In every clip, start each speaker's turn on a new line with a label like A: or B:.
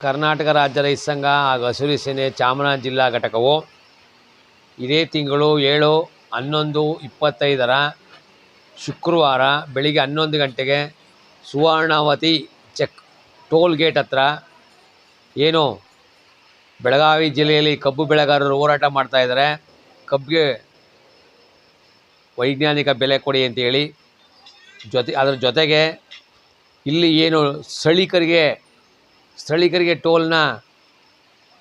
A: ಕರ್ನಾಟಕ ರಾಜ್ಯ ರೈತ ಸಂಘ ಹಾಗೂ ಹಸಿರು ಸೇನೆ ಚಾಮರಾಜ ಜಿಲ್ಲಾ ಘಟಕವು ಇದೇ ತಿಂಗಳು ಏಳು, ಹನ್ನೊಂದು, ಇಪ್ಪತ್ತೈದರ ಶುಕ್ರವಾರ ಬೆಳಿಗ್ಗೆ ಹನ್ನೊಂದು ಗಂಟೆಗೆ ಸುವರ್ಣಾವತಿ ಚೆಕ್ ಟೋಲ್ ಗೇಟ್ ಹತ್ರ ಏನು ಬೆಳಗಾವಿ ಜಿಲ್ಲೆಯಲ್ಲಿ ಕಬ್ಬು ಬೆಳೆಗಾರರು ಹೋರಾಟ ಮಾಡ್ತಾಯಿದ್ದಾರೆ ಕಬ್ಬಿಗೆ ವೈಜ್ಞಾನಿಕ ಬೆಲೆ ಕೊಡಿ ಅಂತೇಳಿ ಜೊತೆ, ಅದರ ಜೊತೆಗೆ ಇಲ್ಲಿ ಏನು ಸ್ಥಳೀಕರಿಗೆ ಸ್ಥಳೀಕರಿಗೆ ಟೋಲ್ನ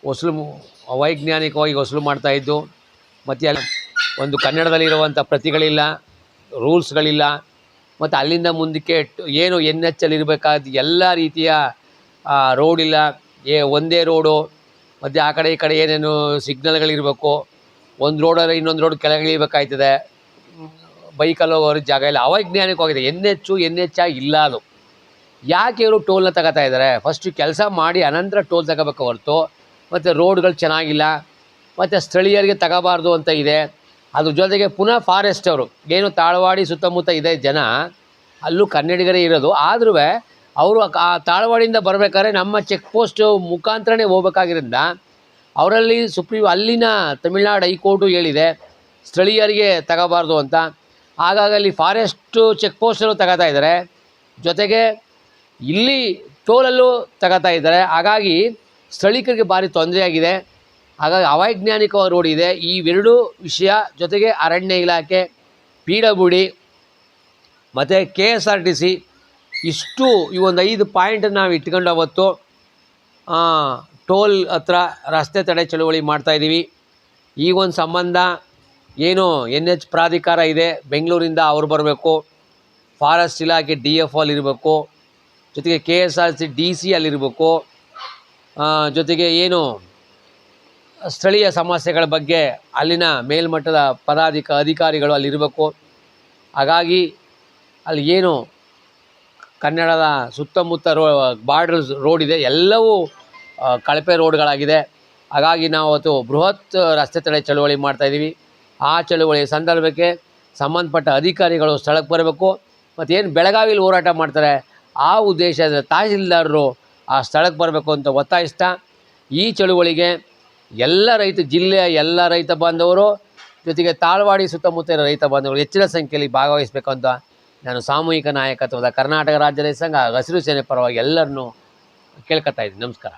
A: ವಸೂಲು ಅವೈಜ್ಞಾನಿಕವಾಗಿ ವಸೂಲು ಮಾಡ್ತಾಯಿದ್ದು ಮತ್ತು ಅಲ್ಲಿ ಒಂದು ಕನ್ನಡದಲ್ಲಿರುವಂಥ ಪ್ರತಿಗಳಿಲ್ಲ, ರೂಲ್ಸ್ಗಳಿಲ್ಲ, ಮತ್ತು ಅಲ್ಲಿಂದ ಮುಂದಕ್ಕೆ ಏನು ಎನ್ ಎಚ್ ಅಲ್ಲಿ ಇರಬೇಕಾದ ಎಲ್ಲ ರೀತಿಯ ರೋಡ್ ಇಲ್ಲ ಏ, ಒಂದೇ ರೋಡು, ಮತ್ತು ಆ ಕಡೆ ಈ ಕಡೆ ಏನೇನು ಸಿಗ್ನಲ್ಗಳಿರಬೇಕು, ಒಂದು ರೋಡಲ್ಲಿ ಇನ್ನೊಂದು ರೋಡ್ ಕೆಳಗಿಳಿಬೇಕಾಯ್ತದೆ ಬೈಕಲ್ಲಿ ಹೋಗೋರು ಜಾಗ ಇಲ್ಲ. ಅವೈಜ್ಞಾನಿಕವಾಗಿದೆ. ಎನ್ ಎಚ್ಚು ಎನ್ ಎಚ್ ಆಗಿ ಇಲ್ಲ ಅದು. ಯಾಕೆ ಇವರು ಟೋಲ್ನ ತಗೋತಾ ಇದ್ದಾರೆ ಫಸ್ಟು ಕೆಲಸ ಮಾಡಿ ಅನಂತರ ಟೋಲ್ ತಗೋಬೇಕು ಹೊರತು, ಮತ್ತು ರೋಡ್ಗಳು ಚೆನ್ನಾಗಿಲ್ಲ, ಮತ್ತು ಸ್ಥಳೀಯರಿಗೆ ತಗೋಬಾರ್ದು ಅಂತ ಇದೆ. ಅದ್ರ ಜೊತೆಗೆ ಪುನಃ ಫಾರೆಸ್ಟ್ ಅವರು, ಏನು ತಾಳವಾಡಿ ಸುತ್ತಮುತ್ತ ಇದೆ ಜನ, ಅಲ್ಲೂ ಕನ್ನಡಿಗರೇ ಇರೋದು. ಆದ್ರೂ ಅವರು ಆ ತಾಳವಾಡಿಯಿಂದ ಬರಬೇಕಾದ್ರೆ ನಮ್ಮ ಚೆಕ್ ಪೋಸ್ಟ್ ಮುಖಾಂತರನೇ ಹೋಗ್ಬೇಕಾಗಿರೋದ್ರಿಂದ ಅವರಲ್ಲಿ ಸುಪ್ರೀಂ, ಅಲ್ಲಿನ ತಮಿಳ್ನಾಡು ಹೈಕೋರ್ಟು ಹೇಳಿದೆ, ಸ್ಥಳೀಯರಿಗೆ ತಗೋಬಾರ್ದು ಅಂತ. ಹಾಗಾಗಿ ಅಲ್ಲಿ ಫಾರೆಸ್ಟು ಚೆಕ್ ಪೋಸ್ಟಲ್ಲೂ ತಗೋತಾ ಇದ್ದಾರೆ ಜೊತೆಗೆ ಇಲ್ಲಿ ಟೋಲಲ್ಲೂ ತಗೋತಾ ಇದ್ದಾರೆ. ಹಾಗಾಗಿ ಸ್ಥಳೀಕರಿಗೆ ಭಾರಿ ತೊಂದರೆಯಾಗಿದೆ. ಹಾಗಾಗಿ ಅವೈಜ್ಞಾನಿಕ ರೋಡ್ ಇದೆ. ಇವೆರಡೂ ವಿಷಯ ಜೊತೆಗೆ ಅರಣ್ಯ ಇಲಾಖೆ, ಪಿ ಡಬ್ಲ್ಯೂ ಡಿ ಮತ್ತು K S R T C ಇಷ್ಟು ಈ ಒಂದು ಐದು ಪಾಯಿಂಟ್ ನಾವು ಇಟ್ಕೊಂಡು ಅವತ್ತು ಟೋಲ್ ಹತ್ರ ರಸ್ತೆ ತಡೆ ಚಳುವಳಿ ಮಾಡ್ತಾಯಿದ್ದೀವಿ ಈ ಒಂದು ಸಂಬಂಧ ಏನು ಎನ್ ಎಚ್ ಪ್ರಾಧಿಕಾರ ಇದೆ, ಬೆಂಗಳೂರಿಂದ ಅವ್ರು ಬರಬೇಕು. ಫಾರೆಸ್ಟ್ ಇಲಾಖೆ ಡಿ ಎಫ್ ಅಲ್ಲಿ ಇರಬೇಕು. ಜೊತೆಗೆ K S R C D C ಅಲ್ಲಿರಬೇಕು ಜೊತೆಗೆ ಏನು ಸ್ಥಳೀಯ ಸಮಸ್ಯೆಗಳ ಬಗ್ಗೆ ಅಲ್ಲಿನ ಮೇಲ್ಮಟ್ಟದ ಪದಾಧಿಕ ಅಧಿಕಾರಿಗಳು ಅಲ್ಲಿರಬೇಕು. ಹಾಗಾಗಿ ಅಲ್ಲಿ ಏನು ಕನ್ನಡದ ಸುತ್ತಮುತ್ತ ರೋ ಬಾರ್ಡರ್ಸ್ ರೋಡ್ ಇದೆ, ಎಲ್ಲವೂ ಕಳಪೆ ರೋಡ್ಗಳಾಗಿದೆ. ಹಾಗಾಗಿ ನಾವು ಅವತ್ತು ಬೃಹತ್ ರಸ್ತೆ ತಡೆ ಚಳುವಳಿ ಮಾಡ್ತಾಯಿದ್ದೀವಿ ಆ ಚಳುವಳಿ ಸಂದರ್ಭಕ್ಕೆ ಸಂಬಂಧಪಟ್ಟ ಅಧಿಕಾರಿಗಳು ಸ್ಥಳಕ್ಕೆ ಬರಬೇಕು. ಮತ್ತು ಏನು ಬೆಳಗಾವಿಲಿ ಹೋರಾಟ ಮಾಡ್ತಾರೆ ಆ ಉದ್ದೇಶದ ತಹಸೀಲ್ದಾರರು ಆ ಸ್ಥಳಕ್ಕೆ ಬರಬೇಕು ಅಂತ ಒತ್ತಾಯಿಸ್ತಾ ಈ ಚಳುವಳಿಗೆ ಎಲ್ಲ ರೈತ ಜಿಲ್ಲೆಯ ಎಲ್ಲ ರೈತ ಬಾಂಧವರು, ಜೊತೆಗೆ ತಾಳ್ವಾಡಿ ಸುತ್ತಮುತ್ತ ರೈತ ಬಾಂಧವರು ಹೆಚ್ಚಿನ ಸಂಖ್ಯೆಯಲ್ಲಿ ಭಾಗವಹಿಸಬೇಕು ಅಂತ ನಾನು ಸಾಮೂಹಿಕ ನಾಯಕತ್ವದ ಕರ್ನಾಟಕ ರಾಜ್ಯ ರೈತ ಸಂಘ ಹಸಿರು ಸೇನೆ ಪರವಾಗಿ ಎಲ್ಲರನ್ನೂ ಕೇಳ್ಕೊತಾ ಇದ್ದೀನಿ. ನಮಸ್ಕಾರ.